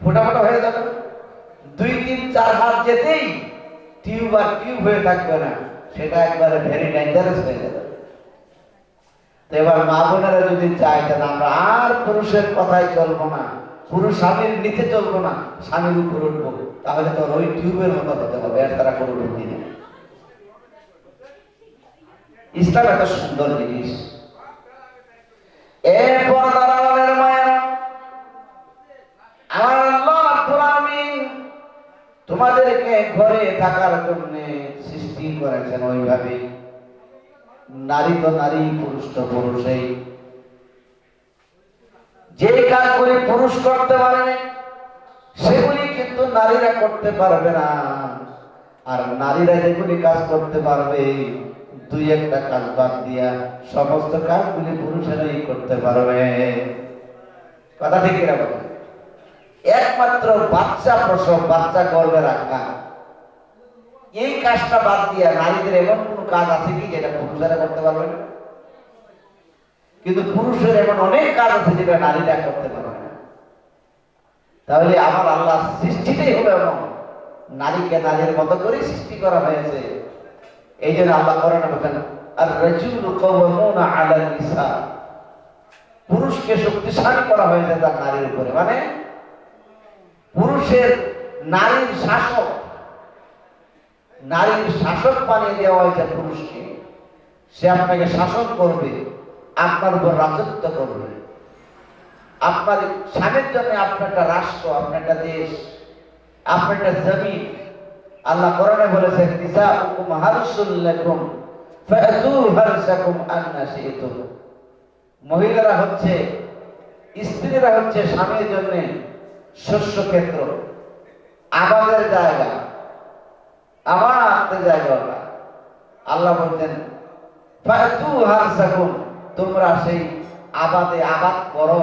ফোটা ফোটা হয়ে যাবে। দুই, তিন, চার হাত যেতেই টিউব আর টিউব হয়ে থাকবে না। সেটা একবারে ভেরি ডেঞ্জারাস হয়ে যাবে। তো এবার মা বোনেরা যদি চায়, তাহলে আমরা আর পুরুষের কথাই চলবো না। পুরুষ স্বামীর নিচে চলবো না, স্বামীর উপর উঠবো। তাহলে তো ওই টিউবের মতো হতে হবে, আর তারা কোনো বুদ্ধি নেই। ইসলাম একটা সুন্দর জিনিস। এরপর দালালের মায়েরা আমার আল্লাহ রাব্বুল আলামিন তোমাদেরকে ঘরে থাকার জন্য সৃষ্টি করেছেন ওইভাবে। নারী তো নারী, পুরুষ তো পুরুষই। যে কাজগুলি পুরুষ করতে পারে সেগুলি কিন্তু নারীরা করতে পারবে না। আর নারীরা যেগুলি কাজ করতে পারবে, দুই একটা কাজ বাদ দিয়া সমস্ত কাজগুলি পুরুষেরাই করতে পারবে। কথা ঠিক কিনা বলেন? একমাত্র বাচ্চা প্রসব, বাচ্চা গর্বে রাখা এই কাজটা বাদ দিয়া নারীদের এমন কোন কাজ আছে কি যেটা পুরুষেরা করতে পারবে কিন্তু পুরুষের এমন অনেক কাজ আছে যেটা নারীরা করতে পারবে তাহলে আমার আল্লাহ সৃষ্টিটাই হলো এমন। নারীকে নারীর মতো করে সৃষ্টি করা হয়েছে। এই জন্য আল্লাহ করেন বলেন আর রাজুল কওয়ামুনা আলা নিসা পুরুষকে শক্তিশালী করা হয়েছে তার নারীর উপরে। মানে পুরুষের নারীর শাসক নারীর শাসক বানিয়ে দেওয়া হয়েছে পুরুষকে। সে আপনাকে শাসন করবে, আপনার উপর রাজত্ব করবে। আপনার স্বামীর জন্য আপনার একটা রাষ্ট্র আপনার একটা দেশ আপনার একটা জমিন। আল্লাহ কোরআনে বলেছেন নিসাউকুম হারসুল লাকুম ফাতু হারসাকুম আন্না মহিলারা হচ্ছে, স্ত্রীরা হচ্ছে স্বামীর জন্য শস্য ক্ষেত্র আবাদের জায়গা। আমার জায়গা আল্লাহ বলতেন তোমরা সেই আবাদে আবাদ করো।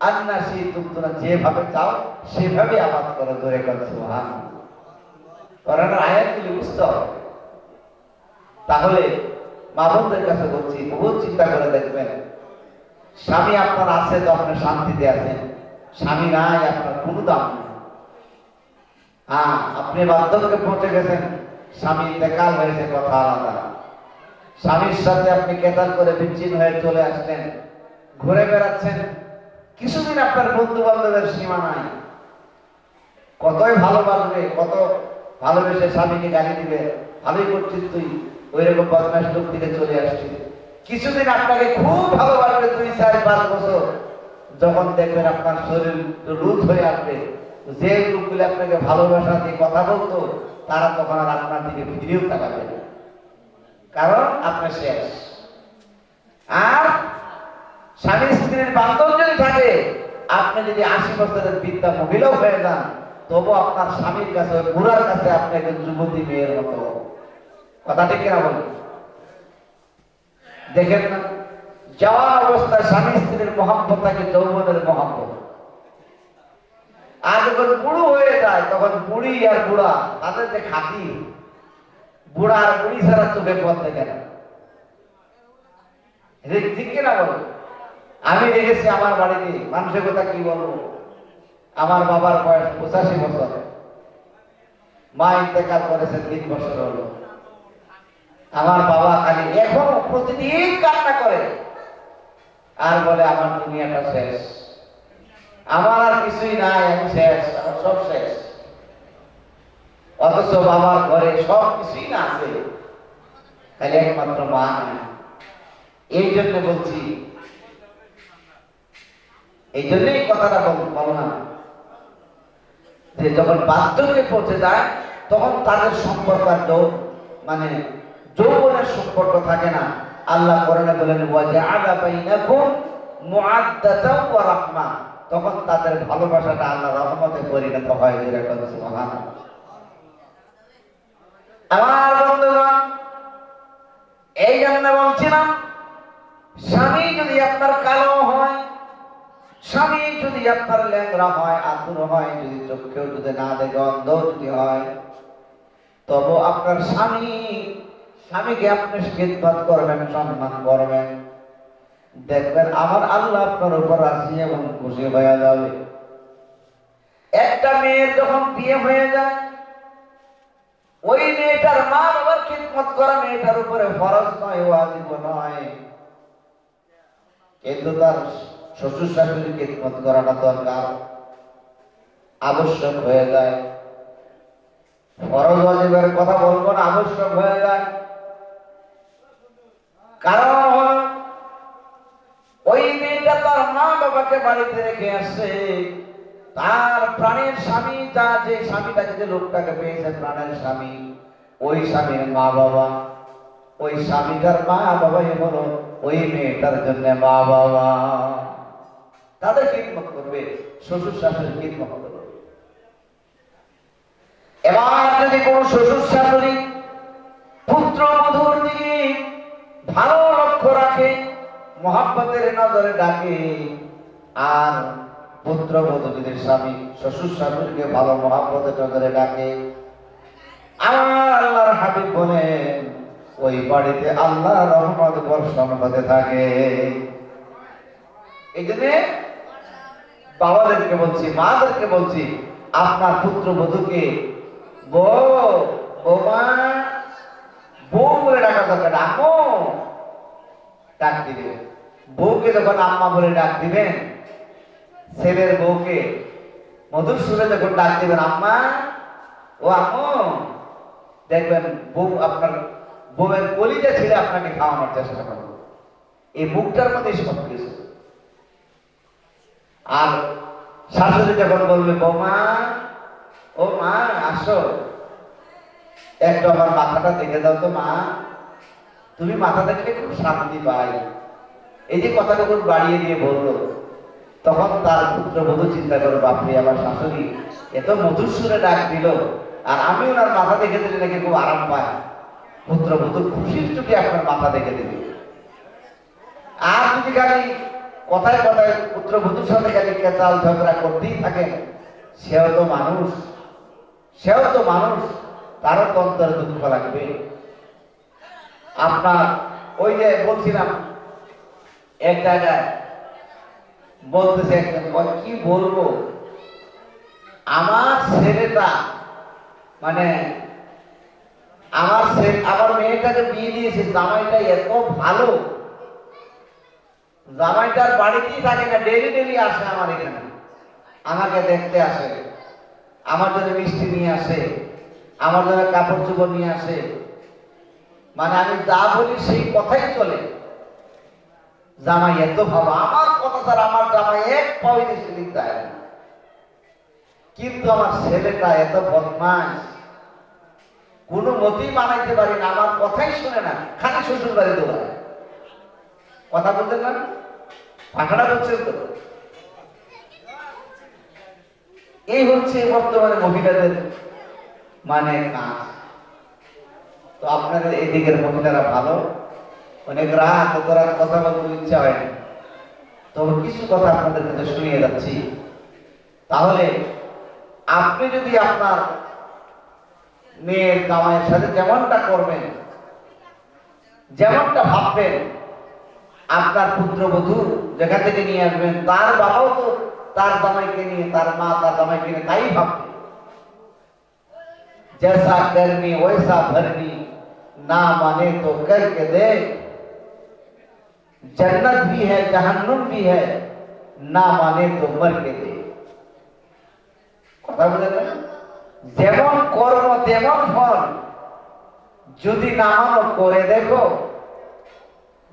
আন্না সেই তোমরা যেভাবে চাও সেভাবে আবাদ করো ধরে করছ আয়াতগুলি বুঝতে তাহলে মা বোনদের কাছে বলছি, বহুত চিন্তা করে দেখবেন। স্বামী আপনার আছে তো আপনি শান্তিতে আছেন। স্বামী নাই আপনার কোনো দাম নেই হ্যাঁ আপনি বার্ধক্যে পৌঁছে গেছেন। স্বামী বেকার হয়েছে কথা আলাদা। স্বামীর সাথে আপনি কেতাল করে বিচ্ছিন্ন হয়ে চলে আসলেন। ঘুরে বেড়াচ্ছেন। কিছুদিন আপনার বন্ধু বান্ধবের সীমা নাই। কতই ভালোবাসবে কত ভালোবেসে স্বামীকে গালি দিবে। ভালোই করছিস তুই। ওই রকম বদমাস লোক থেকে চলে আসছিস। কিছুদিন আপনাকে খুব ভালোবাসবে দুই, চার, পাঁচ বছর। যখন দেখবেন আপনার শরীর রুদ হয়ে আসবে, যে লোকগুলো আপনাকে ভালোবাসা দিয়ে কথা বলতো, তারা তখন আর আপনার দিকে ফিরেও তাকাবে কারণ আপনার শেষ। আর স্বামী স্ত্রীর বান্ধব যদি থাকে, আপনি যদি আশি বছরের বিদ্যা মহিলাও হয়ে যান, তবু আপনার স্বামীর কাছে, বুড়ার কাছে আপনি একজন যুবতী মেয়ের মতো। কথা ঠিক কিনা বলেন? দেখেন না? যাওয়ার অবস্থায় স্বামী স্ত্রীর মহাব্বত থাকে, যৌবনের মহাব্বত। আর যখন বুড়ো হয়ে যায়, তখন বুড়ি আর বুড়া, তাদের যে খাতি, বুড়া আর বুড়ি ছাড়া চোখে ঠিক কিনা বলো? আমি দেখেছি আমার বাড়িতে, মানুষের কথা কি বলব? আমার বাবার বয়স পঁচাশি বছর। মা ইন্তেকাল করেছে তিন বছর হলো। আমার বাবা খালি এখনও প্রতিদিন কান্না করে। আর বলে, আমার দুনিয়াটা শেষ। আমার আর কিছুই নাই, আমি শেষ, আমার সব শেষ। অথচ বাবার ঘরে সব কিছুই না আছে। খালি একমাত্র মা এই জন্য বলছি, এই জন্যই কথাটা বল- না। যে যখন বার্ধক্যে পৌঁছে যায়, তখন তাদের সম্পর্ক আর মানে যৌবনের সম্পর্ক থাকে না। আল্লাহ কোরআনে বলেন মুআদ্দাতাও ওয়া রাহমা। তখন তাদের ভালোবাসাটা আল্লাহ রহমতে পরিণত হয় আমার বন্ধুগণ, এই জন্য বলছিলাম, স্বামী যদি আপনার কালো হয়, স্বামী যদি আপনার ল্যাংরা হয় আতুর হয়, যদি চোখেও যদি না দেখে অন্ধ যদি হয়, তবু আপনার স্বামী স্বামীকে আপনি খেদমত করবেন, সম্মান করবেন? দেখবেন আমার আল্লাহ আপনার উপর রাজি এবং খুশি হয়ে যাবে। একটা মেয়ের যখন বিয়ে হয়ে যায়, ওই মেয়েটার মা বাবার খিদমত করা মেয়েটার উপরে ফরজ নয়, ওয়াজিব নয়। কিন্তু তার শ্বশুর শাশুড়ি খিদমত করাটা দরকার। আবশ্যক হয়ে যায়। ফরজ, ওয়াজিবের কথা বলব না, আবশ্যক হয়ে যায়। কারণ ওই মেয়েটা তার মা বাবাকে বাড়িতে রেখে আসছে তার প্রাণের স্বামী তা যে স্বামীটাকে যে লোকটাকে পেয়েছে প্রাণের স্বামী, ওই স্বামীর মা বাবা। ওই স্বামীটার মা বাবাই ওই মেয়েটার জন্য মা বাবা। তাদের খিদমত করবে, শ্বশুর খিদমত করবে। এবার যদি কোন শ্বশুর শাশুড়ি পুত্র মধুর দিকে ভালো লক্ষ্য রাখে, মহাব্বতের নজরে ডাকে। আর পুত্র বধূ যদি স্বামী, শ্বশুর শাশুড়িকে ভালো মহাব্বতের নজরে ডাকে। আমার আল্লাহর হাবিব বলেন, ওই বাড়িতে আল্লাহ রহমত বর্ষণ হতে থাকে। এই জন্য বাবাদেরকে বলছি, মাদেরকে বলছি, আপনার পুত্র বধূকে বৌমা, বউ বলে ডাকা দরকার আম্মু ডাক দিবেন। বউকে যখন আম্মা বলে ডাক দিবেন, ছেলের বউকে মধুর সুরে যখন ডাক দিবেন, আম্মা, ও আম্মু, দেখবেন বউ আপনার, বউয়ের কলিজা ছেড়ে আপনাকে খাওয়ানোর চেষ্টা করবে। এই মুখটার মধ্যে সব কিছু। আর শাশুড়ি যখন বলবে, বৌমা, ও মা, আসো। একটু আমার মাথাটা দেখে দাও তো মা। তুমি মাথা দেখলে খুব শান্তি পাই? এই যে কথাটা খুব বাড়িয়ে দিয়ে বলল, তখন তার পুত্র বধূ চিন্তা করো বাপরে, আমার শাশুড়ি এত মধুর সুরে ডাক দিল, আর আমি ওনার মাথা দেখে দিলে নাকি খুব আরাম পায় পুত্র বধূ খুশির চোখে আপনার মাথা দেখে দিবে আর যদি খালি কথায় কথায় পুত্র বধূর সাথে খালি কেচাল ঝগড়া করতেই থাকেন, সেও তো মানুষ, সেও তো মানুষ, তারও অন্তরে দুঃখ লাগবে। আপনার, ওই যে বলছিলাম, এক জায়গায় বলতেছে কি বলব? আমার ছেলেটা মানে আমার আমার মেয়েটাকে বিয়ে দিয়েছে, জামাইটা এত ভালো। জামাইটার বাড়িতেই থাকে না ডেলি ডেলি আসে আমার এখানে। আমাকে দেখতে আসে। আমার জন্য মিষ্টি নিয়ে আসে। আমার জন্য কাপড় চোপড় নিয়ে আসে। মানে আমি যা বলি সেই কথাই চলে। জামাই এত ভালো, আমার কথা স্যার আমার জামাই এক পাওয়া দেশে লিখতে না। কিন্তু আমার ছেলেটা এত বদমাস কোনো মতেই মানাইতে পারি না, আমার কথাই শুনে না, খালি শ্বশুর বাড়ি দৌড়ায় কথা বলতেন না? পাখাটা বলছেন তো? এই হচ্ছে বর্তমানে মহিলাদের মানে কাজ। তো আপনাদের এদিকের মহিলারা ভালো? অনেক রাত রাত কথা বলতে ইচ্ছা হয় তবে কিছু কথা আপনাদের কাছে শুনিয়ে যাচ্ছি। তাহলে আপনি যদি আপনার মেয়ের জামাইয়ের সাথে যেমনটা করবেন, যেমনটা ভাববেন, আপনার পুত্রবধূ যেখান থেকে নিয়ে আসবেন, তার বাবাও তো তার জামাইকে নিয়ে, তার মা তার জামাইকে নিয়ে তাই ভাববে। जैसा करनी वैसा भरनी ना माने तो करके दे जन्नत भी है जहन्नुम भी है না মানে তো মরকে দে কথা বুঝলেন না? যেমন কর্ম তেমন ফল যদি না মানো করে দেখো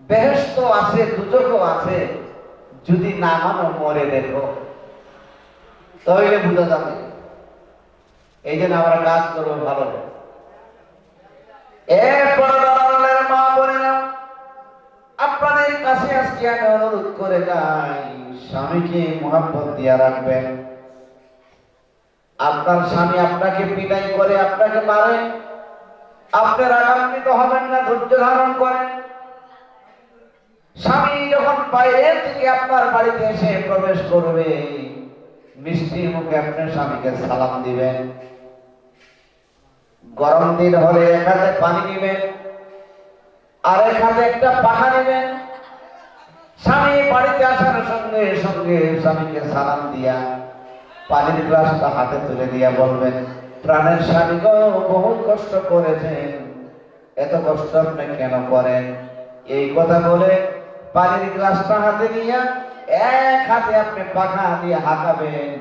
বেহেস্ত আছে দুজকও আছে যদি না মানো মরে দেখো তাহলে বুঝা যাবে এই জন্য আমরা কাজ করব, ভালো আপনাদের কাছে আজকে আমি অনুরোধ করে স্বামীকে দিয়া রাখবেন। আপনার স্বামী আপনাকে বিদায় করে আপনাকে মারে। আপনি রাগান্বিত হবেন না, ধৈর্য ধারণ করেন। স্বামী যখন বাইরে থেকে আপনার বাড়িতে এসে প্রবেশ করবে, মিষ্টির মুখে আপনার স্বামীকে সালাম দিবেন। গরম দিন হলে এক হাতে পানি নেবেন, আর এক হাতে একটা পাখা নেবেন। স্বামী বাড়িতে আসার সঙ্গে সঙ্গে স্বামীকে সালাম দিয়া পানির গ্লাসটা হাতে তুলে দিয়া বলবেন, প্রাণের স্বামী গো, বহুত কষ্ট করেছেন, এত কষ্ট আপনি কেন করেন? এই কথা বলে পানির গ্লাসটা হাতে নিয়ে এক হাতে আপনি পাখা দিয়ে হাঁকাবেন।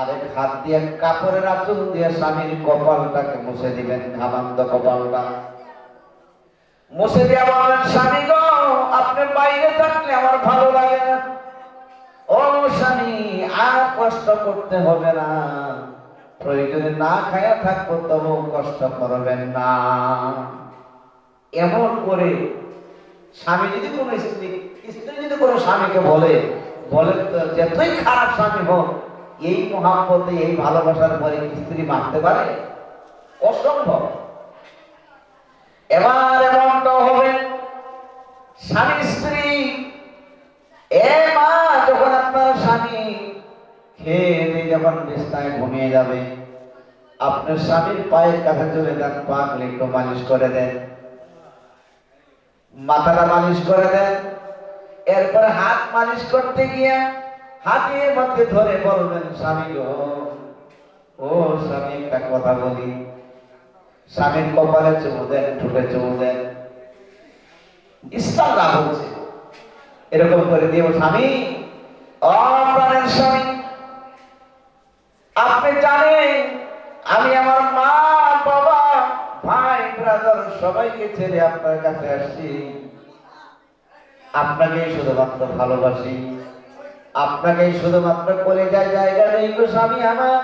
আরেক হাত দিয়ে কাপড়ের আঁচল দিয়ে স্বামীর কপালটাকে মুছে দিবেন ঘামান্ত কপালটা। মুছে দিয়া বলবেন স্বামী গো, আপনি বাইরে থাকলে আমার ভালো লাগে না। ও স্বামী, আর কষ্ট করতে হবে না। প্রয়োজনে না খায়া থাকব তবু কষ্ট করবেন না। এমন করে স্বামী যদি কোনো স্ত্রী স্ত্রী যদি কোনো স্বামীকে বলে বলে যতই খারাপ স্বামী হোক এই মহাব্বতে, এই ভালোবাসার পরে স্ত্রী মানতে পারে? অসম্ভব। এবার এমনটা হবে, স্বামী স্ত্রী এ মা যখন আপনার স্বামী খেয়ে যখন বিছনায় ঘুমিয়ে যাবে আপনার স্বামীর পায়ের কাছে চলে যান পাগলে একটু মালিশ করে দেন, মাথাটা মালিশ করে দেন, এরপর হাত মালিশ করতে গিয়ে হাতের মধ্যে ধরে বলবেন, স্বামী গো, ও স্বামী, একটা কথা বলি। স্বামীর কপালে চুমু দেন ঠুকে চুমু দেন। ইসলাম না বলছে। এরকম করে দিয়ে স্বামী, অপ্রাণের স্বামী। আপনি জানেন, আমি আমার মা, বাবা, ভাই ব্রাদার সবাইকে ছেড়ে আপনার কাছে আসছি। আপনাকে শুধুমাত্র ভালোবাসি। আপনাকে শুধুমাত্র কলেজার জায়গা নেই গো স্বামী আমার